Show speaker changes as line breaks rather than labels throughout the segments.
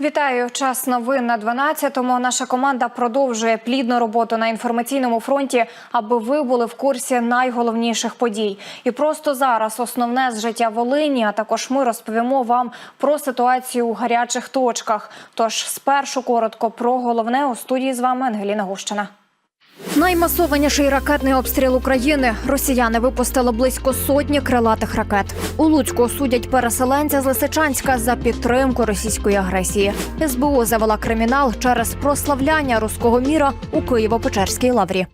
Вітаю. Час новин на 12-му. Наша команда продовжує плідну роботу на інформаційному фронті, аби ви були в курсі найголовніших подій. І просто зараз основне з життя Волині. А також ми розповімо вам про ситуацію у гарячих точках. Тож спершу коротко про головне у студії з вами Ангеліна Гущина. Наймасованіший ракетний обстріл України. Росіяни випустили близько сотні крилатих ракет. У Луцьку судять переселенця з Лисичанська за підтримку російської агресії. СБУ завела кримінал через прославляння руського міра у Києво-Печерській лаврі.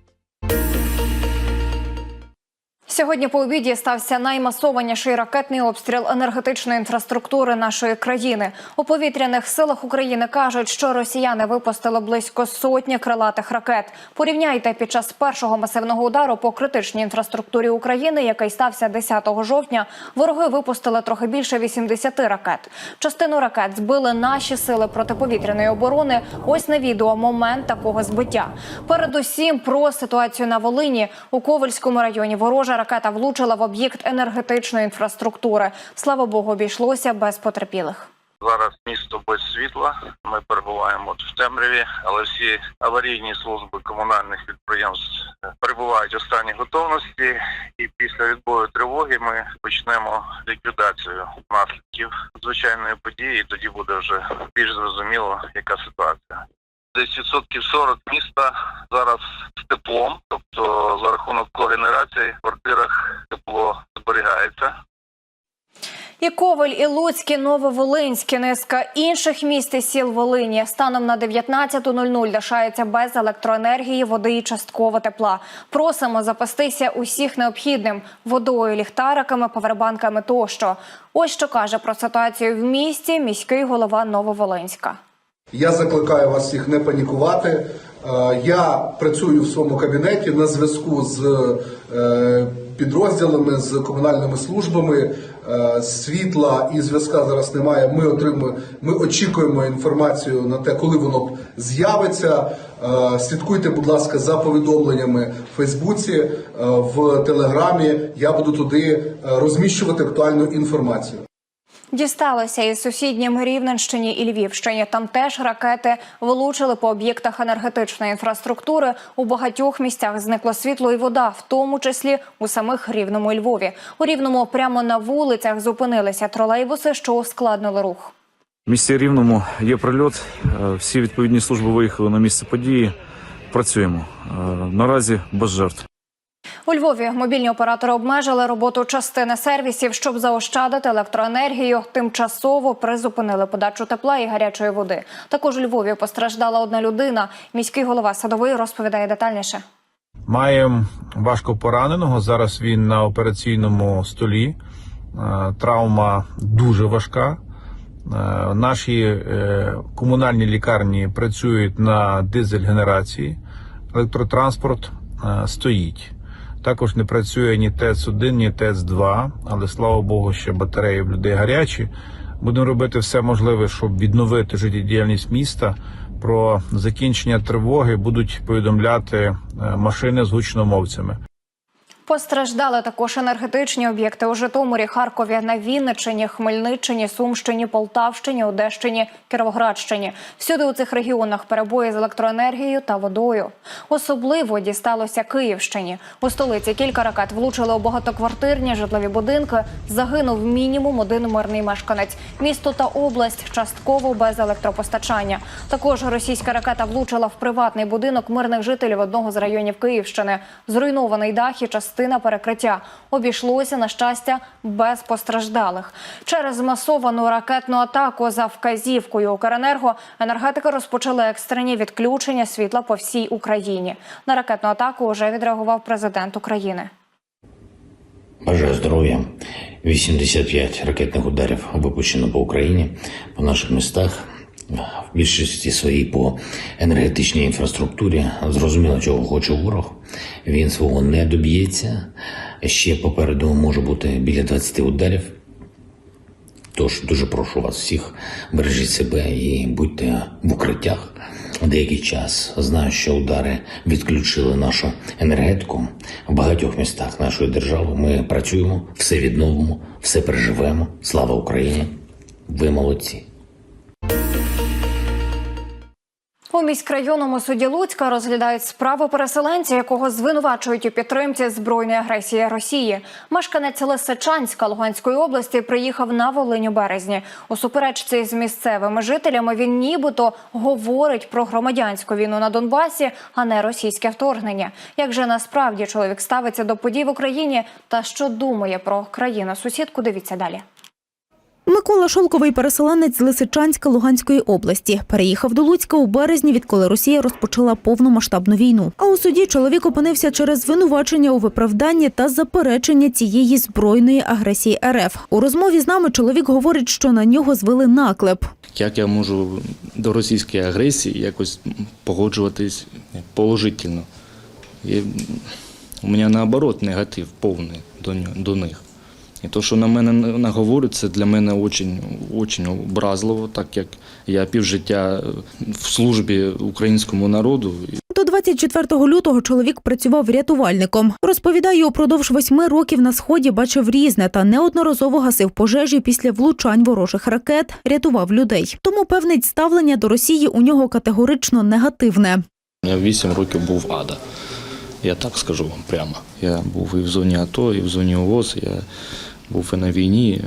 Сьогодні по обіді стався наймасованіший ракетний обстріл енергетичної інфраструктури нашої країни. У повітряних силах України кажуть, що росіяни випустили близько сотні крилатих ракет. Порівняйте під час першого масивного удару по критичній інфраструктурі України, який стався 10 жовтня. Вороги випустили трохи більше 80 ракет. Частину ракет збили наші сили протиповітряної оборони. Ось на відео момент такого збиття. Передусім про ситуацію на Волині у Ковальському районі. Ворожа ракета влучила в об'єкт енергетичної інфраструктури. Слава Богу, обійшлося без потерпілих.
Зараз місто без світла. Ми перебуваємо в темряві, але всі аварійні служби комунальних підприємств перебувають у стані готовності. І після відбою тривоги ми почнемо ліквідацію наслідків звичайної події. І тоді буде вже більш зрозуміло, яка ситуація. Десь відсотків 40 міста зараз з теплом, тобто за рахунок когенерації в квартирах тепло зберігається.
І Коваль, і Луцьк, і Нововолинськ, і низка інших міст і сіл Волині станом на 19.00 лишаються без електроенергії, води і частково тепла. Просимо запастися усіх необхідним водою, ліхтариками, павербанками тощо. Ось що каже про ситуацію в місті міський голова Нововолинська.
Я закликаю вас всіх не панікувати. Е, Я працюю в своєму кабінеті на зв'язку з е, підрозділами, з комунальними службами. Е, Світла і зв'язка зараз немає. Ми отримуємо, ми очікуємо інформацію на те, коли воно з'явиться. Слідкуйте, будь ласка, за повідомленнями в Фейсбуці, в Телеграмі. Я буду туди розміщувати актуальну інформацію.
Дісталося і сусіднім Рівненщині і Львівщині. Там теж ракети влучили по об'єктах енергетичної інфраструктури. У багатьох місцях зникло світло і вода, в тому числі у самих Рівному і Львові. У Рівному прямо на вулицях зупинилися тролейбуси, що ускладнили рух.
В місті Рівному є прильот. Е, Всі відповідні служби виїхали на місце події. Працюємо Е, наразі без жертв.
У Львові мобільні оператори обмежили роботу частини сервісів, щоб заощадити електроенергію. Тимчасово призупинили подачу тепла і гарячої води. Також у Львові постраждала одна людина. Міський голова садовий розповідає детальніше.
Маємо важко пораненого. Зараз він на операційному столі. Е, Травма дуже важка. Е, Наші е, комунальні лікарні працюють на дизель-генерації. Електротранспорт стоїть. Також не працює ні ТЕЦ-1, ні ТЕЦ-2, але слава Богу, що батареї в людей гарячі. Будемо робити все можливе, щоб відновити життєдіяльність міста. Про закінчення тривоги будуть повідомляти е, машини з гучномовцями.
Постраждали також енергетичні об'єкти у Житомирі, Харкові, на Вінниччині, Хмельниччині, Сумщині, Полтавщині, Одещині, Кіровоградщині. Всюди у цих регіонах перебої з електроенергією та водою. Особливо дісталося Київщині. У столиці кілька ракет влучили у багатоквартирні житлові будинки. Загинув мінімум один мирний мешканець. Місто та область частково без електропостачання. Також російська ракета влучила в приватний будинок мирних жителів одного з районів Київщини. Зруйнований дах і частина перекриття. Обійшлося на щастя без постраждалих. Через масовану ракетну атаку за вказівкою Укренерго енергетики розпочали екстрені відключення світла по всій Україні. На ракетну атаку вже відреагував президент України.
Бажаю здоров'я. 85 ракетних ударів випущено по Україні, по наших містах, в більшості своїй по енергетичній інфраструктурі. Зрозуміло, чого хоче ворог. Він свого не доб'ється. Ще попереду може бути біля 20 ударів. Тож дуже прошу вас всіх, бережіть себе і будьте в укриттях. Деякий час знаю, що удари відключили нашу енергетику в багатьох містах нашої держави. Ми працюємо, все відновимо, все переживемо. Слава Україні! Ви молодці!
У міськрайонному суді Луцька розглядають справу переселенця, якого звинувачують у підтримці збройної агресії Росії. Мешканець Лисичанська Луганської області приїхав на Волинь у березні. У суперечці з місцевими жителями він нібито говорить про громадянську війну на Донбасі, а не російське вторгнення. Як же насправді чоловік ставиться до подій в Україні та що думає про країну сусідку? Дивіться далі.
Микола Шолковий переселенець з Лисичанська Луганської області. Переїхав до Луцька у березні, відколи Росія розпочала повномасштабну війну. А у суді чоловік опинився через звинувачення у виправданні та заперечення цієї збройної агресії РФ. У розмові з нами чоловік говорить, що на нього звели наклеп.
Як я можу до російської агресії якось погоджуватись положительно? І у мене наоборот негатив повний до, них. І то, що на мене наговорять, це для мене очень, очень образливо, так як я півжиття в службі українському народу.
До 24 лютого чоловік працював рятувальником. Розповідає, упродовж восьми років на сході бачив різне та неодноразово гасив пожежі після влучань ворожих ракет, рятував людей. Тому певнить ставлення до Росії у нього категорично негативне.
Я вісім років був ада. Я так скажу вам прямо. Я був і в зоні АТО, і в зоні ОВОЗ, я був і на війні,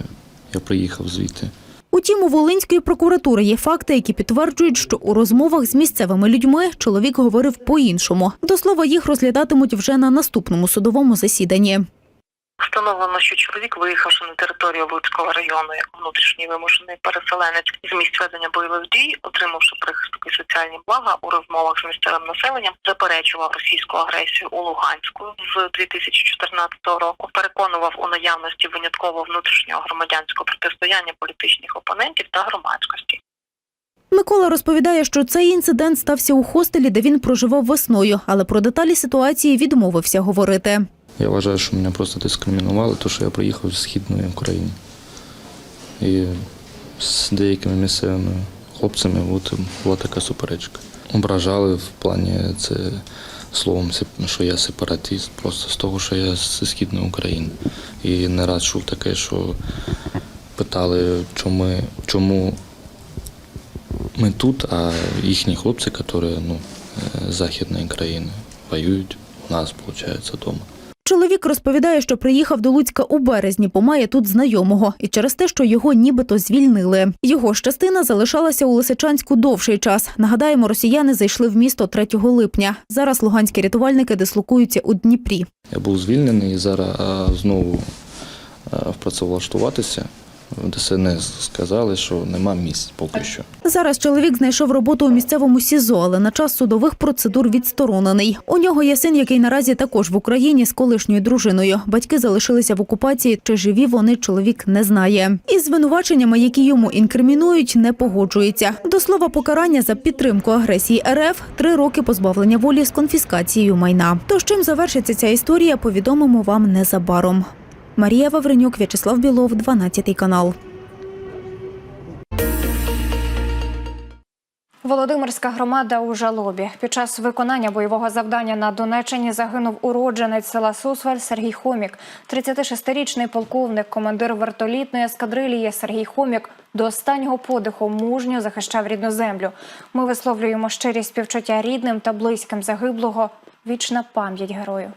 я приїхав звідти.
Утім, у Волинської прокуратури є факти, які підтверджують, що у розмовах з місцевими людьми чоловік говорив по-іншому. До слова, їх розглядатимуть вже на наступному судовому засіданні.
Встановлено, що чоловік, виїхавши на територію Луцького району як внутрішній вимушений переселенець з місць ведення бойових дій, отримавши прихисток і соціальні блага у розмовах з місцевим населенням, заперечував російську агресію у Луганську з 2014 року. Переконував у наявності винятково внутрішнього громадянського протистояння політичних опонентів та громадськості.
Микола розповідає, що цей інцидент стався у хостелі, де він проживав весною, але про деталі ситуації відмовився говорити.
Я вважаю, що мене просто дискримінували, тому що я приїхав з Східної України. І з деякими місцевими хлопцями от, була така суперечка. Ображали в плані це словом, що я сепаратист, просто з того, що я з Східної України. І не раз чув таке, що питали, чому, чому ми тут, а їхні хлопці, які ну, е, з Західної країни, воюють у нас, виходить, вдома.
Чоловік розповідає, що приїхав до Луцька у березні, бо має тут знайомого, і через те, що його нібито звільнили. Його ж частина залишалася у Лисичанську довший час. Нагадаємо, росіяни зайшли в місто 3 липня. Зараз луганські рятувальники дислокуються у Дніпрі.
Я був звільнений і зараз знову впрацевлаштуватися. ДСНС сказали, що нема місць поки що.
Зараз чоловік знайшов роботу у місцевому СІЗО, але на час судових процедур відсторонений. У нього є син, який наразі також в Україні з колишньою дружиною. Батьки залишилися в окупації. Чи живі вони чоловік не знає. Із звинуваченнями, які йому інкримінують, не погоджується. До слова, покарання за підтримку агресії РФ три роки позбавлення волі з конфіскацією майна. Тож чим завершиться ця історія, повідомимо вам незабаром. Марія Вавренюк, В'ячеслав Білов, 12 канал.
Володимирська громада у жалобі. Під час виконання бойового завдання на Донеччині загинув уродженець села Сусваль Сергій Хомік. 36-річний полковник, командир вертолітної ескадрилії Сергій Хомік до останнього подиху мужньо захищав рідну землю. Ми висловлюємо щирі співчуття рідним та близьким загиблого. Вічна пам'ять герою.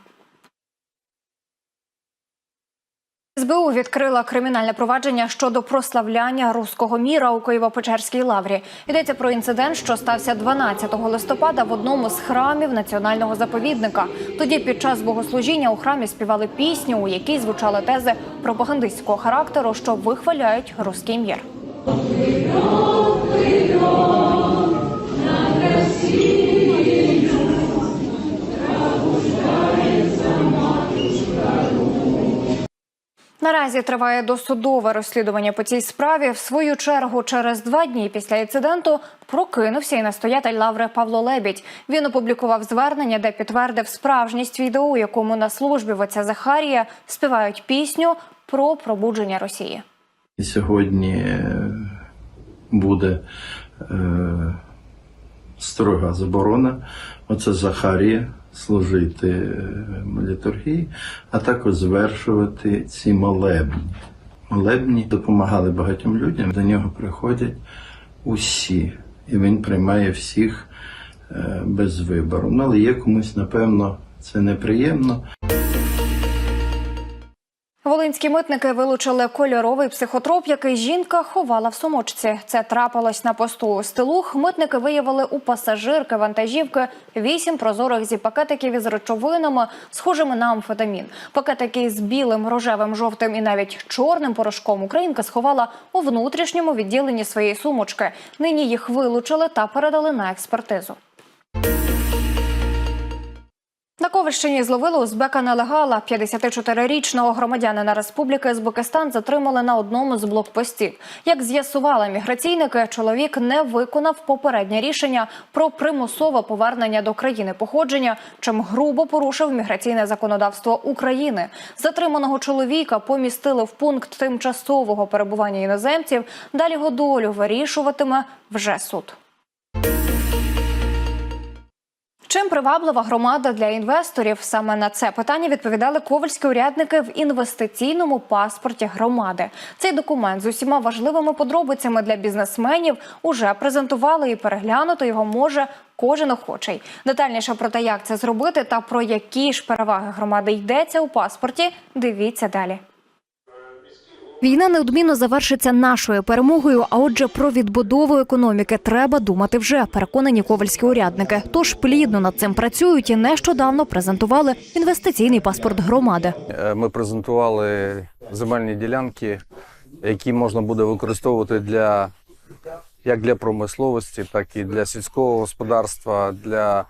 СБУ відкрила кримінальне провадження щодо прославляння руського міра у Києво-Печерській лаврі. Йдеться про інцидент, що стався 12 листопада в одному з храмів національного заповідника. Тоді під час богослужіння у храмі співали пісню, у якій звучали тези пропагандистського характеру, що вихваляють руський мір. Наразі триває досудове розслідування по цій справі. В свою чергу, через два дні після інциденту прокинувся і настоятель лаври Павло Лебідь. Він опублікував звернення, де підтвердив справжність відео, якому на службі в отця Захарія співають пісню про пробудження Росії.
Сьогодні е, буде е, строга заборона. Оце Захарія служити е, літургії, а також звершувати ці молебні. Молебні допомагали багатьом людям. До нього приходять усі, і він приймає всіх е, без вибору. Ну, але є комусь, напевно, це неприємно.
Волинські митники вилучили кольоровий психотроп, який жінка ховала в сумочці. Це трапилось на посту Стилух. Митники виявили у пасажирки вантажівки вісім прозорих зі-пакетиків із речовинами, схожими на амфетамін. Пакетики з білим, рожевим, жовтим і навіть чорним порошком Українка сховала у внутрішньому відділенні своєї сумочки. Нині їх вилучили та передали на експертизу. На зловили узбека нелегала. 54-річного громадянина Республіки Узбекистан затримали на одному з блокпостів. Як з'ясували міграційники, чоловік не виконав попереднє рішення про примусове повернення до країни походження, чим грубо порушив міграційне законодавство України. Затриманого чоловіка помістили в пункт тимчасового перебування іноземців. Далі його долю вирішуватиме вже суд. Чим приваблива громада для інвесторів? Саме на це питання відповідали ковальські урядники в інвестиційному паспорті громади. Цей документ з усіма важливими подробицями для бізнесменів уже презентували і переглянути його може кожен охочий. Детальніше про те, як це зробити та про які ж переваги громади йдеться у паспорті. Дивіться далі. Війна неодмінно завершиться нашою перемогою. А отже, про відбудову економіки треба думати вже. Переконані ковальські урядники. Тож плідно над цим працюють і нещодавно презентували інвестиційний паспорт громади.
Е, Ми презентували земельні ділянки, які можна буде використовувати для як для промисловості, так і для сільського господарства, для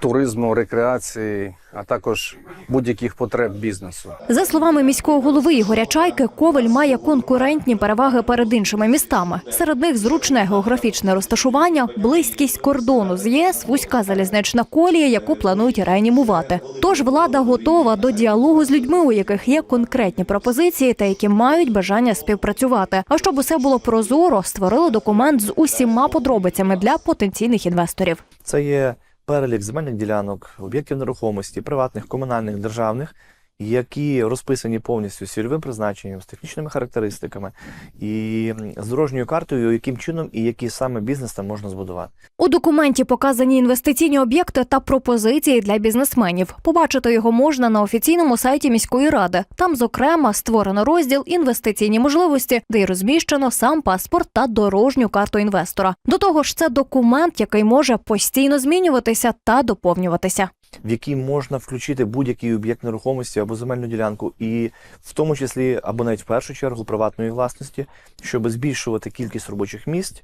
туризму, рекреації, а також будь-яких потреб бізнесу.
За словами міського голови Ігоря Чайки, Ковель має конкурентні переваги перед іншими містами. Серед них зручне географічне розташування, близькість кордону з ЄС, вузька залізнична колія, яку планують реанімувати. Тож влада готова до діалогу з людьми, у яких є конкретні пропозиції та які мають бажання співпрацювати. А щоб усе було прозоро, створили документ з усіма подробицями для потенційних інвесторів.
Це є перелік земельних ділянок, об'єктів нерухомості, приватних, комунальних, державних, які розписані повністю з призначенням, з технічними характеристиками і з дорожньою картою, яким чином і який саме бізнес там можна збудувати.
У документі показані інвестиційні об'єкти та пропозиції для бізнесменів. Побачити його можна на офіційному сайті міської ради. Там, зокрема, створено розділ інвестиційні можливості, де й розміщено сам паспорт та дорожню карту інвестора. До того ж, це документ, який може постійно змінюватися та доповнюватися.
В який можна включити будь-який об'єкт нерухомості або земельну ділянку, і в тому числі або навіть в першу чергу приватної власності, щоб збільшувати кількість робочих місць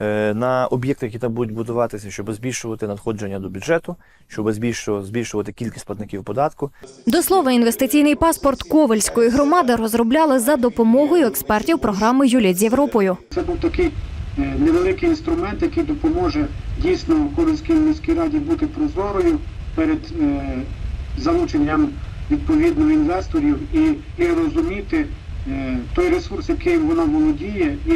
е, на об'єктах, які там будуть будуватися, щоб збільшувати надходження до бюджету, щоб збільшувати, збільшувати кількість платників податку.
До слова, інвестиційний паспорт Ковельської громади розробляли за допомогою експертів програми Юліт з Європою.
Це був такий е, невеликий інструмент, який допоможе дійсно Ковенській міській раді бути прозорою перед е, залученням відповідно інвесторів і, і розуміти е, той ресурс, яким вона володіє, і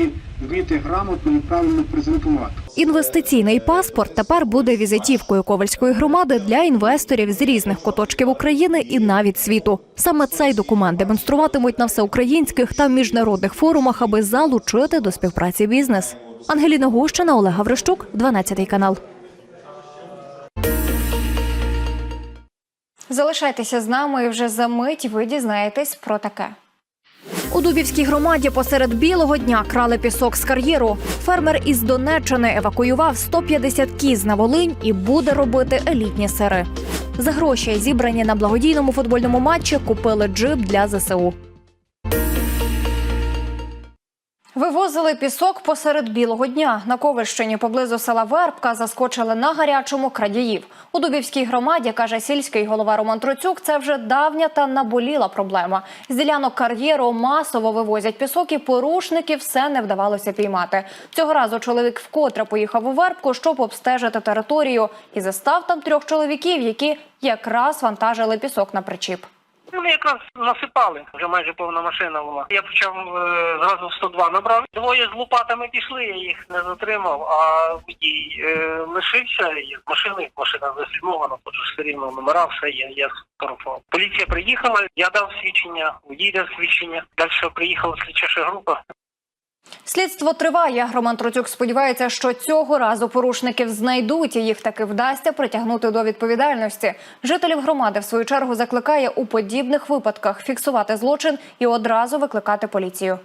вміти грамотно і правильно презентувати.
Інвестиційний паспорт тепер буде візитівкою Ковальської громади для інвесторів з різних куточків України і навіть світу. Саме цей документ демонструватимуть на всеукраїнських та міжнародних форумах, аби залучити до співпраці бізнес. Ангеліна Гущина, Олег Гаврищук, 12 канал. Залишайтеся з нами і вже за мить ви дізнаєтесь про таке. У Дубівській громаді посеред білого дня крали пісок з кар'єру. Фермер із Донеччини евакуював 150 кіз на Волинь і буде робити елітні сири. За гроші, зібрані на благодійному футбольному матчі, купили джип для ЗСУ. Вивозили пісок посеред білого дня. На Ковальщині поблизу села Вербка заскочили на гарячому крадіїв. У Дубівській громаді, каже сільський голова Роман Троцюк, це вже давня та наболіла проблема. З ділянок кар'єру масово вивозять пісок і порушників все не вдавалося піймати. Цього разу чоловік вкотре поїхав у Вербку, щоб обстежити територію і застав там трьох чоловіків, які якраз вантажили пісок на причіп.
Вони якраз насипали, вже майже повна машина була. Я почав е, зразу в 102 набрав. Двоє з лопатами пішли, я їх не затримав, а водій е, лишився, з машини, машина зафільмована, же все рівно номера, все є, я сфотографував. Поліція приїхала, я дав свідчення, водій дав свідчення. Далі приїхала слідчаша група.
Слідство триває. Роман Троцюк сподівається, що цього разу порушників знайдуть і їх таки вдасться притягнути до відповідальності. Жителів громади в свою чергу закликає у подібних випадках фіксувати злочин і одразу викликати поліцію.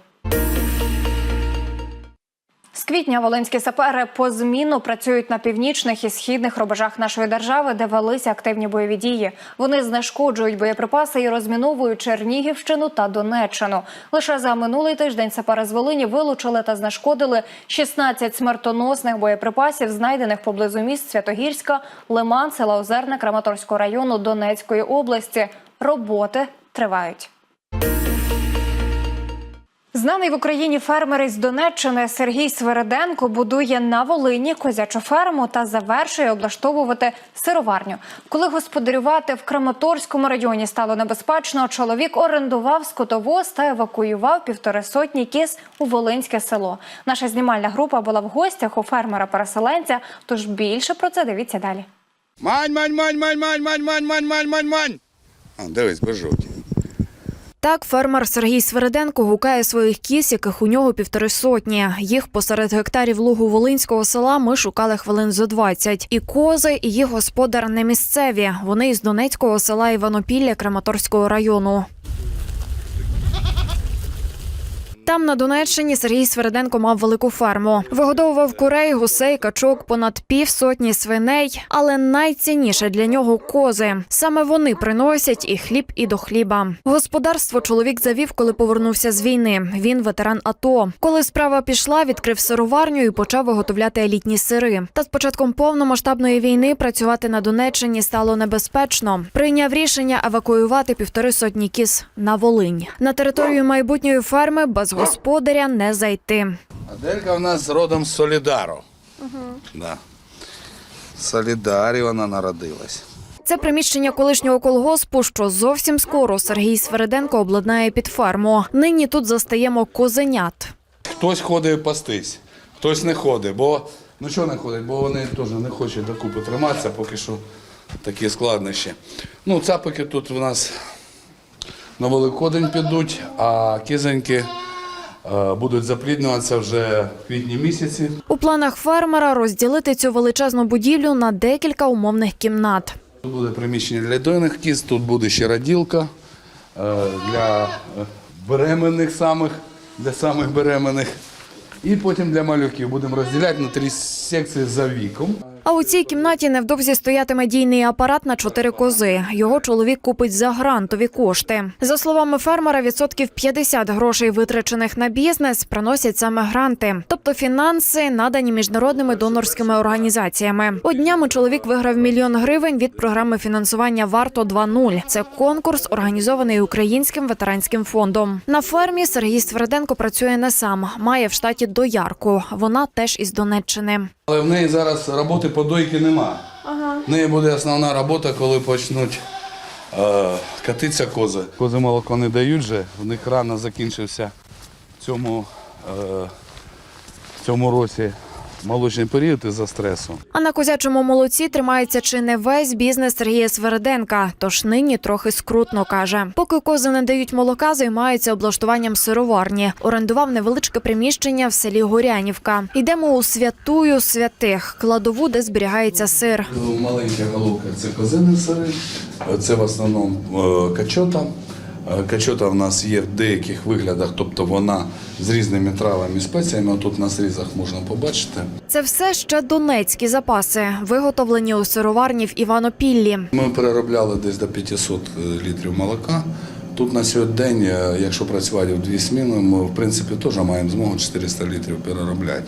З квітня волинські сапери позмінно працюють на північних і східних рубежах нашої держави, де велися активні бойові дії. Вони знешкоджують боєприпаси і розміновують Чернігівщину та Донеччину. Лише за минулий тиждень сапери з Волині вилучили та знешкодили 16 смертоносних боєприпасів, знайдених поблизу міст Святогірська, Лиман, села Озерне, Краматорського району Донецької області. Роботи тривають. Знаний в Україні фермер із Донеччини Сергій Свереденко будує на Волині козячу ферму та завершує облаштовувати сироварню. Коли господарювати в Краматорському районі стало небезпечно, чоловік орендував скотовоз та евакуював півтори сотні кіз у Волинське село. Наша знімальна група була в гостях у фермера-переселенця. Тож більше про це дивіться далі.
Мань, мань, мань, мань, мань, мань, мань, мань, мань, мань, мань. Дивись, без жовті.
Так, фермер Сергій Свериденко гукає своїх кіз, яких у нього півтори сотні. Їх посеред гектарів лугу Волинського села ми шукали хвилин зо 20. І кози, і їх господар не місцеві. Вони із Донецького села Іванопілля Краматорського району. Там на Донеччині Сергій Свериденко мав велику ферму. Вигодовував курей, гусей, качок, понад півсотні свиней. Але найцінніше для нього кози. Саме вони приносять і хліб, і до хліба. Господарство чоловік завів, коли повернувся з війни. Він ветеран АТО. Коли справа пішла, відкрив сироварню і почав виготовляти елітні сири. Та з початком повномасштабної війни працювати на Донеччині стало небезпечно. Прийняв рішення евакуювати півтори сотні кіз на Волинь. На територію майбутньої ферми без господаря не зайти.
Аделька в нас родом з Солідару. Да. В Солідарі вона народилась.
Це приміщення колишнього колгоспу, що зовсім скоро Сергій Свериденко обладнає під ферму. Нині тут застаємо козенят.
Хтось ходить пастись, хтось не ходить, бо ну чого не ходить, бо вони теж не хочуть докупи триматися, поки що такі складнощі. Ну, цапики тут у нас на Великодень підуть, а кизоньки е, будуть запліднюватися вже в квітні місяці.
У планах фермера розділити цю величезну будівлю на декілька умовних кімнат.
Тут буде приміщення для дойних кіз, тут буде ще раділка е, для е, беременних самих, для самих беременних. І потім для малюків будемо розділяти на три секції за віком.
А у цій кімнаті невдовзі стоятиме дійний апарат на чотири кози. Його чоловік купить за грантові кошти. За словами фермера, відсотків 50 грошей, витрачених на бізнес, приносять саме гранти, тобто фінанси, надані міжнародними донорськими організаціями. Однями чоловік виграв мільйон гривень від програми фінансування Варто 2.0». Це конкурс, організований Українським ветеранським фондом. На фермі Сергій Сверденко працює не сам, має в штаті доярку. Вона теж із Донеччини.
Але в неї зараз роботи по дойки нема. В неї буде основна робота, коли почнуть е, катитися кози. Кози молоко не дають вже, в них рано закінчився в цьому, е, в цьому році молочний період із-за стресу.
А на козячому молоці тримається чи не весь бізнес Сергія Свериденка. Тож нині трохи скрутно каже. Поки кози не дають молока, займаються облаштуванням сироварні. Орендував невеличке приміщення в селі Горянівка. Йдемо у святую святих кладову, де зберігається сир.
Маленька головка це козини сири, це в основному е, качота. Е, Качота в нас є в деяких виглядах, тобто вона з різними травами і спеціями. Тут на срізах можна побачити.
Це все ще донецькі запаси, виготовлені у сироварні в Іванопіллі.
Ми переробляли десь до 500 літрів молока. Тут на сьогодні, е, якщо працювати в дві зміни, ми в принципі теж маємо змогу 400 літрів переробляти.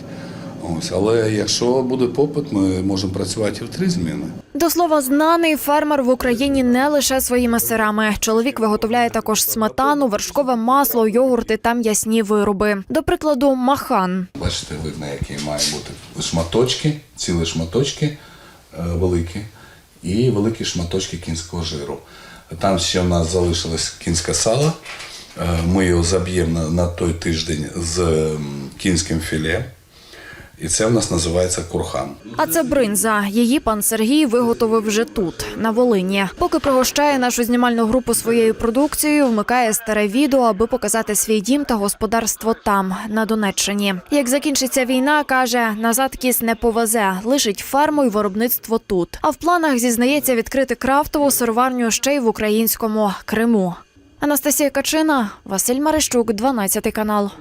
Ось, але якщо буде попит, ми можемо працювати і в три зміни.
До слова, знаний фермер в Україні не лише своїми сирами. Чоловік виготовляє також сметану, вершкове масло, йогурти та м'ясні вироби. До прикладу, махан.
Бачите, видно, які мають бути шматочки, цілі шматочки е, великі і великі шматочки кінського жиру. Там ще в нас залишилось кінське сало. Е, Ми його заб'ємо на, той тиждень з кінським філе. І це в нас називається курхан.
А це бринза. Її пан Сергій виготовив вже тут, на Волині. Поки пригощає нашу знімальну групу своєю продукцією, вмикає старе відео, аби показати свій дім та господарство там, на Донеччині. Як закінчиться війна, каже, назад кіс не повезе, лишить ферму й виробництво тут. А в планах зізнається відкрити крафтову сироварню ще й в українському Криму. Анастасія Качина, Василь Марищук, 12 канал.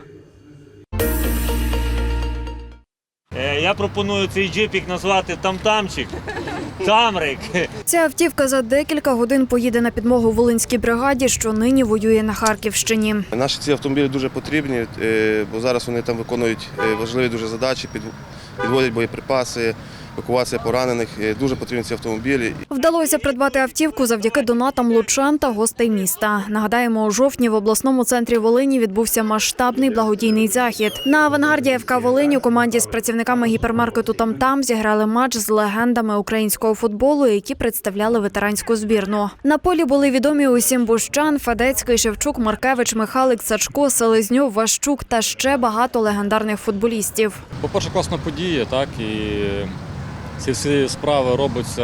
Я пропоную цей джипік назвати Тамтамчик. Тамрик.
Ця автівка за декілька годин поїде на підмогу Волинській бригаді, що нині воює на Харківщині.
Наші ці автомобілі дуже потрібні, е, бо зараз вони там виконують е, важливі дуже задачі, підводять боєприпаси, евакуація поранених. Е, Дуже потрібні ці автомобілі.
Вдалося придбати автівку завдяки донатам лучан та гостей міста. Нагадаємо, у жовтні в обласному центрі Волині відбувся масштабний благодійний захід. На авангарді ФК Волині у команді з працівниками гіпермаркету Тамтам зіграли матч з легендами українського футболу, які представляли ветеранську збірну. На полі були відомі усім Бущан, Федецький, Шевчук, Маркевич, Михалик, Сачко, Селезньов, Ващук та ще багато легендарних футболістів.
По-перше, класна подія, так і ці всі справи робляться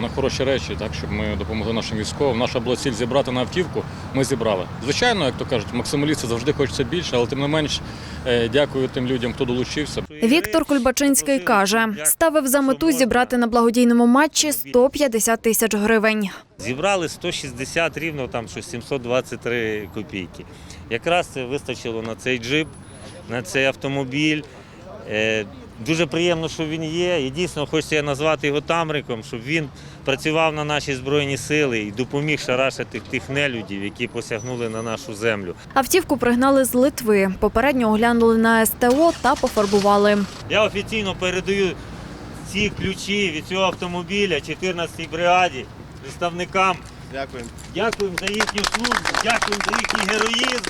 на хороші речі, так щоб ми допомогли нашим військовим. Наша була ціль зібрати на автівку. Ми зібрали. Звичайно, як то кажуть, максималісти завжди хочеться більше, але тим не менш е, дякую тим людям, хто долучився.
Віктор Кульбачинський каже, ставив за мету зібрати на благодійному матчі 150 тисяч гривень.
Зібрали 160 рівно, там щось 723 копійки. Якраз це вистачило на цей джип, на цей автомобіль. Дуже приємно, що він є. І дійсно хочеться я назвати його Тамриком, щоб він працював на наші збройні сили і допоміг шарашити тих нелюдів, які посягнули на нашу землю.
Автівку пригнали з Литви. Попередньо оглянули на СТО та пофарбували.
Я офіційно передаю ці ключі від цього автомобіля 14-й бригаді, представникам.
Дякуємо.
Дякуємо за їхню службу, дякуємо за їхній героїзм.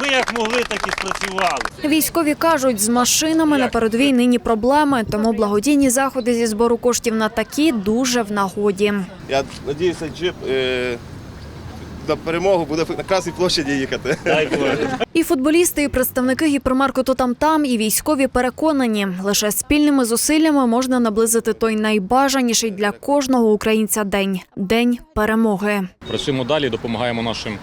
Ми як могли, так і спрацювали.
Військові кажуть, з машинами на передовій нині проблеми, тому благодійні заходи зі збору коштів на такі дуже в нагоді.
Я сподіваюся, джип е, на перемогу буде на Красній площаді їхати.
Дай Боже.
І футболісти, і представники гіпермаркету там-там, і військові переконані, лише спільними зусиллями можна наблизити той найбажаніший для кожного українця день день перемоги.
Працюємо далі, допомагаємо нашим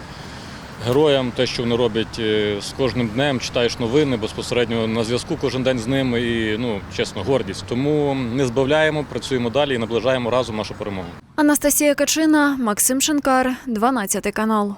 героям. Те, що вони роблять е, з кожним днем, читаєш новини безпосередньо на зв'язку кожен день з ними. І ну чесно, гордість. Тому не збавляємо, працюємо далі і наближаємо разом нашу перемогу.
Анастасія Качина, Максим Шинкар, 12 канал.